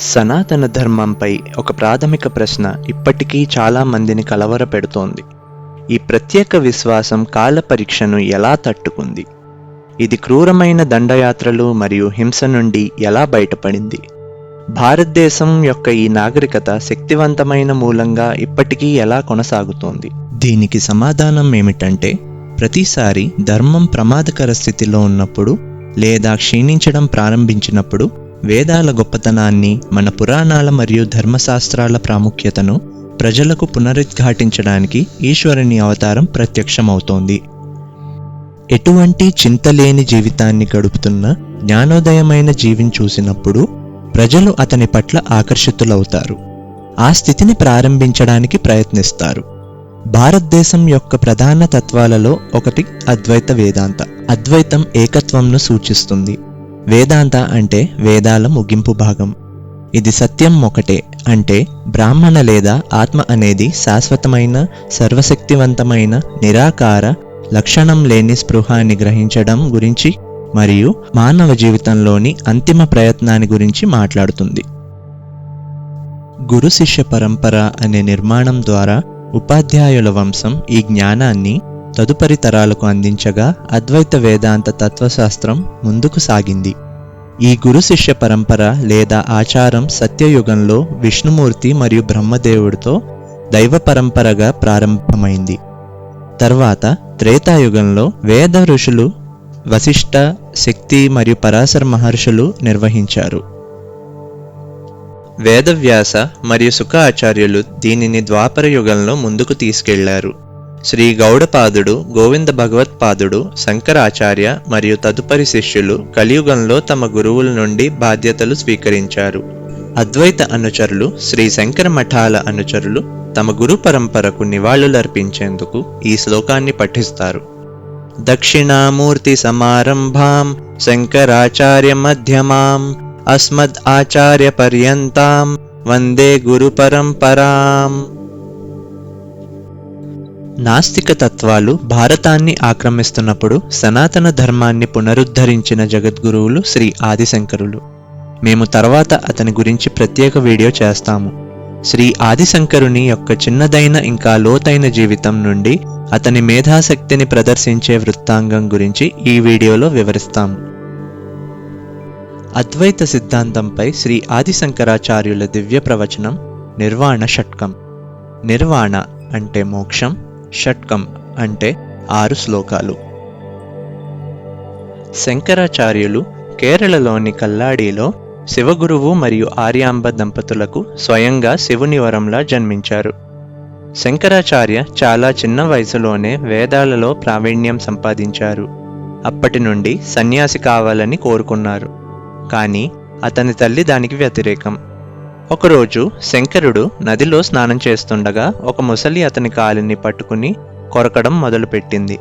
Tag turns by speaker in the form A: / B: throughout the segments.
A: సనాతన ధర్మంపై ఒక ప్రాథమిక ప్రశ్న ఇప్పటికీ చాలా మందిని కలవరపెడుతోంది ఈ ప్రత్యేక విశ్వాసం కాల పరీక్షను ఎలా తట్టుకుంది? ఇది క్రూరమైన దండయాత్రలు మరియు హింస నుండి ఎలా బయటపడింది? భారతదేశం యొక్క ఈ నాగరికత శక్తివంతమైన మూలంగా ఇప్పటికీ ఎలా కొనసాగుతోంది? దీనికి సమాధానం ఏమిటంటే ప్రతిసారి ధర్మం ప్రమాదకర స్థితిలో ఉన్నప్పుడు లేదా క్షీణించడం ప్రారంభించినప్పుడు వేదాల గొప్పతనాన్ని మన పురాణాల మరియు ధర్మశాస్త్రాల ప్రాముఖ్యతను ప్రజలకు పునరుద్ఘాటించడానికి ఈశ్వరుని అవతారం ప్రత్యక్షమవుతోంది. ఎటువంటి చింతలేని జీవితాన్ని గడుపుతున్న జ్ఞానోదయమైన జీవిని చూసినప్పుడు ప్రజలు అతని పట్ల ఆకర్షితులవుతారు. ఆ స్థితిని ప్రారంభించడానికి ప్రయత్నిస్తారు. భారతదేశం యొక్క ప్రధాన తత్వాలలో ఒకటి అద్వైత వేదాంత. అద్వైతం ఏకత్వంను సూచిస్తుంది. వేదాంత అంటే వేదాల ముగింపు భాగం. ఇది సత్యం ఒకటే అంటే బ్రాహ్మణ లేదా ఆత్మ అనేది శాశ్వతమైన సర్వశక్తివంతమైన నిరాకార లక్షణం లేని స్పృహాన్ని గ్రహించడం గురించి మరియు మానవ జీవితంలోని అంతిమ ప్రయత్నాన్ని గురించి మాట్లాడుతుంది. గురు శిష్య పరంపర అనే నిర్మాణం ద్వారా ఉపాధ్యాయుల వంశం ఈ జ్ఞానాన్ని తదుపరి తరాలకు అందించగా అద్వైత వేదాంత తత్వశాస్త్రం ముందుకు సాగింది. ఈ గురు శిష్య పరంపర లేదా ఆచారం సత్యయుగంలో విష్ణుమూర్తి మరియు బ్రహ్మదేవుడితో దైవ పరంపరగా ప్రారంభమైంది. తర్వాత త్రేతాయుగంలో వేద ఋషులు వశిష్ఠ శక్తి మరియు పరాశర మహర్షులు నిర్వహించారు. వేదవ్యాస మరియు సుఖ ఆచార్యులు దీనిని ద్వాపర యుగంలో ముందుకు తీసుకెళ్ళారు. శ్రీ గౌడపాదుడు గోవింద భగవత్పాదుడు శంకరాచార్య మరియు తదుపరి శిష్యులు కలియుగంలో తమ గురువుల నుండి బాధ్యతలు స్వీకరించారు. అద్వైత అనుచరులు శ్రీ శంకర మఠాల అనుచరులు తమ గురు పరంపరకు నివాళులర్పించేందుకు ఈ శ్లోకాన్ని పఠిస్తారు. దక్షిణామూర్తి సమారంభాం శంకరాచార్య మధ్యమాం అస్మద్ ఆచార్య పర్యంతాం వందే గురు పరంపరాం. నాస్తిక తత్వాలు భారతాన్ని ఆక్రమిస్తున్నప్పుడు సనాతన ధర్మాన్ని పునరుద్ధరించిన జగద్గురువులు శ్రీ ఆదిశంకరులు. మేము తర్వాత అతని గురించి ప్రత్యేక వీడియో చేస్తాము. శ్రీ ఆదిశంకరుని యొక్క చిన్నదైన ఇంకా లోతైన జీవితం నుండి అతని మేధాశక్తిని ప్రదర్శించే వృత్తాంగం గురించి ఈ వీడియోలో వివరిస్తాము. అద్వైత సిద్ధాంతంపై శ్రీ ఆదిశంకరాచార్యుల దివ్య ప్రవచనం నిర్వాణ షట్కం. నిర్వాణ అంటే మోక్షం షట్కం అంటే ఆరు శ్లోకాలు. శంకరాచార్యులు కేరళలోని కల్లాడిలో శివగురువు మరియు ఆర్యాంబ దంపతులకు స్వయంగా శివుని వరంలా జన్మించారు. శంకరాచార్య చాలా చిన్న వయసులోనే వేదాలలో ప్రావీణ్యం సంపాదించారు. అప్పటి నుండి సన్యాసి కావాలని కోరుకున్నారు. కానీ అతని తల్లి దానికి వ్యతిరేకం. ఒకరోజు శంకరుడు నదిలో స్నానం చేస్తుండగా ఒక ముసలి అతని కాలిని పట్టుకుని కొరకడం మొదలుపెట్టింది.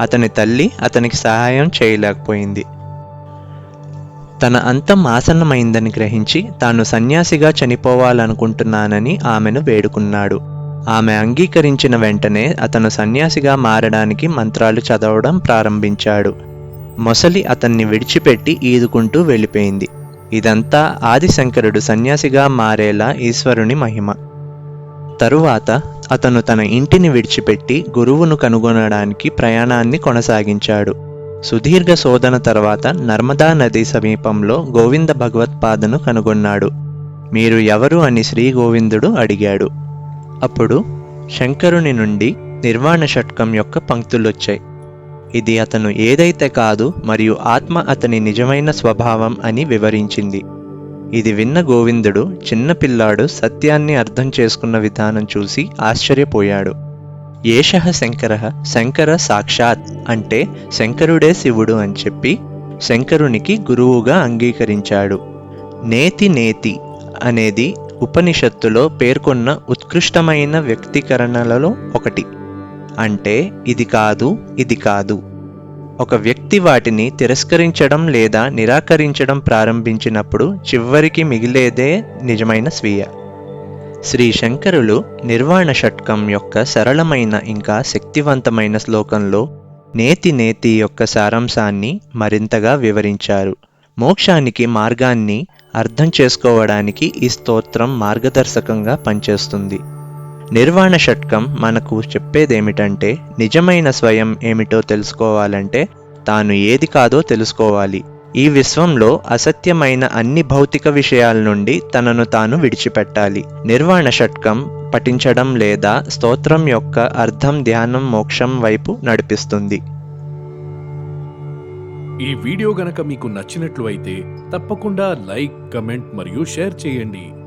A: అతని తల్లి అతనికి సహాయం చేయలేకపోయింది. తన అంతం ఆసన్నమైందని గ్రహించి తాను సన్యాసిగా చనిపోవాలనుకుంటున్నానని ఆమెను వేడుకున్నాడు. ఆమె అంగీకరించిన వెంటనే అతను సన్యాసిగా మారడానికి మంత్రాలు చదవడం ప్రారంభించాడు. మొసలి అతన్ని విడిచిపెట్టి ఈదుకుంటూ వెళ్ళిపోయింది. ఇదంతా ఆదిశంకరుడు సన్యాసిగా మారేలా ఈశ్వరుని మహిమ. తరువాత అతను తన ఇంటిని విడిచిపెట్టి గురువును కనుగొనడానికి ప్రయాణాన్ని కొనసాగించాడు. సుదీర్ఘ శోధన తర్వాత నర్మదా నది సమీపంలో గోవింద భగవత్పాదను కనుగొన్నాడు. మీరు ఎవరు అని శ్రీ గోవిందుడు అడిగాడు. అప్పుడు శంకరుని నుండి నిర్వాణ షట్కం యొక్క పంక్తులొచ్చాయి. ఇది అతను ఏదైతే కాదు మరియు ఆత్మ అతని నిజమైన స్వభావం అని వివరించింది. ఇది విన్న గోవిందుడు చిన్నపిల్లాడు సత్యాన్ని అర్థం చేసుకున్న విధానం చూసి ఆశ్చర్యపోయాడు. ఏష శంకర శంకర సాక్షాత్ అంటే శంకరుడే శివుడు అని చెప్పి శంకరునికి గురువుగా అంగీకరించాడు. నేతి నేతి అనేది ఉపనిషత్తులో పేర్కొన్న ఉత్కృష్టమైన వ్యక్తీకరణలలో ఒకటి. అంటే ఇది కాదు ఇది కాదు. ఒక వ్యక్తి వాటిని తిరస్కరించడం లేదా నిరాకరించడం ప్రారంభించినప్పుడు చివరికి మిగిలేదే నిజమైన స్వీయ. శ్రీ శంకరులు నిర్వాణ షట్కం యొక్క సరళమైన ఇంకా శక్తివంతమైన శ్లోకంలో నేతి నేతి యొక్క సారాంశాన్ని మరింతగా వివరించారు. మోక్షానికి మార్గాన్ని అర్థం చేసుకోవడానికి ఈ స్తోత్రం మార్గదర్శకంగా పనిచేస్తుంది. నిర్వాణ షట్కం మనకు చెప్పేదేమిటంటే నిజమైన స్వయం ఏమిటో తెలుసుకోవాలంటే తాను ఏది కాదో తెలుసుకోవాలి. ఈ విశ్వంలో అసత్యమైన అన్ని భౌతిక విషయాల నుండి తనను తాను విడిచిపెట్టాలి. నిర్వాణ షట్కం పఠించడం లేదా స్తోత్రం యొక్క అర్థం ధ్యానం మోక్షం వైపు నడిపిస్తుంది.
B: ఈ వీడియో గనక మీకు నచ్చినట్లు అయితే తప్పకుండా లైక్ కమెంట్ మరియు షేర్ చేయండి.